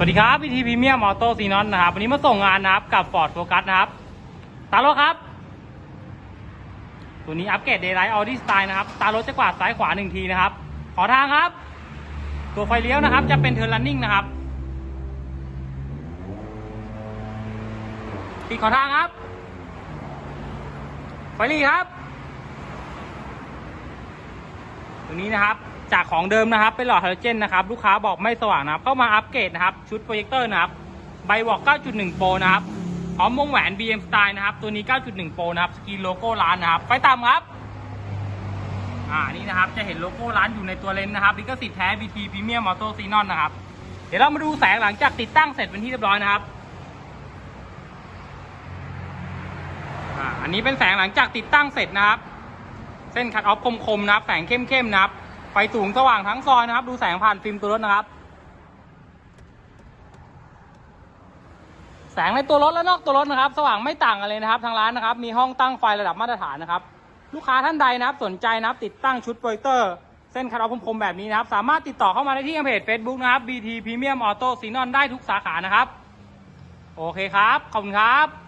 สวัสดีครับพีทีพรีเมียมออโต้ซีนอนนะครับ วันนี้มาส่งงานนะครับกับ Ford Focus นะครับตาร์ทรถครับ ตัวนี้อัปเกรด Daylight Audi Style นะครับ ตารถจะกวาดซ้ายขวาหนึ่งทีนะครับ ขอทางครับ ตัวไฟเลี้ยวนะครับ จะเป็นเทอร์ running นะครับปิดขอทางครับ ไฟลีครับ ตรงนี้นะครับ จากของเดิมนะครับ เป็นหลอดไฮโดรเจนนะครับ ลูกค้าบอกไม่สว่างนะครับ เข้ามาอัปเกรดนะครับ ชุดโปรเจคเตอร์นะครับใบบอก9.1โปรนะครับ พร้อมวงแหวน BM Style นะครับ ตัวนี้ 9.1โปรนะครับ สกรีนโลโก้ร้านนะครับ ไฟต่ำครับ อ่า นี่นะครับ จะเห็นโลโก้ร้านอยู่ในตัวเลนส์นะครับ ลิขสิทธิ์แท้ BT Premium Auto Xenon นะครับ เดี๋ยวเรามาดูแสงหลังจากติดตั้งเสร็จเป็นที่เรียบร้อยนะครับอ่าอันนี้เป็นแสงหลังจากติดตั้งเสร็จนะครับ ส้นคัดออฟคมๆนะครับ แสงเข้มๆนะครับ ไฟสูงสว่างทั้งซอยนะครับ ดูแสงผ่านฟิล์มตัวรถนะครับ แสงในตัวรถและนอกตัวรถนะครับ สว่างไม่ต่างกันเลยนะครับ ทางร้านนะครับ มีห้องตั้งไฟระดับมาตรฐานนะครับ ลูกค้าท่านใดนะครับ สนใจนะครับ ติดตั้งชุดโปรเจคเตอร์ เส้นคัดออฟคมๆแบบนี้นะครับ สามารถติดต่อเข้ามาได้ที่เพจ Facebook นะครับ BT Premium Auto Xenon ได้ทุกสาขานะครับ โอเคครับ ขอบคุณครับ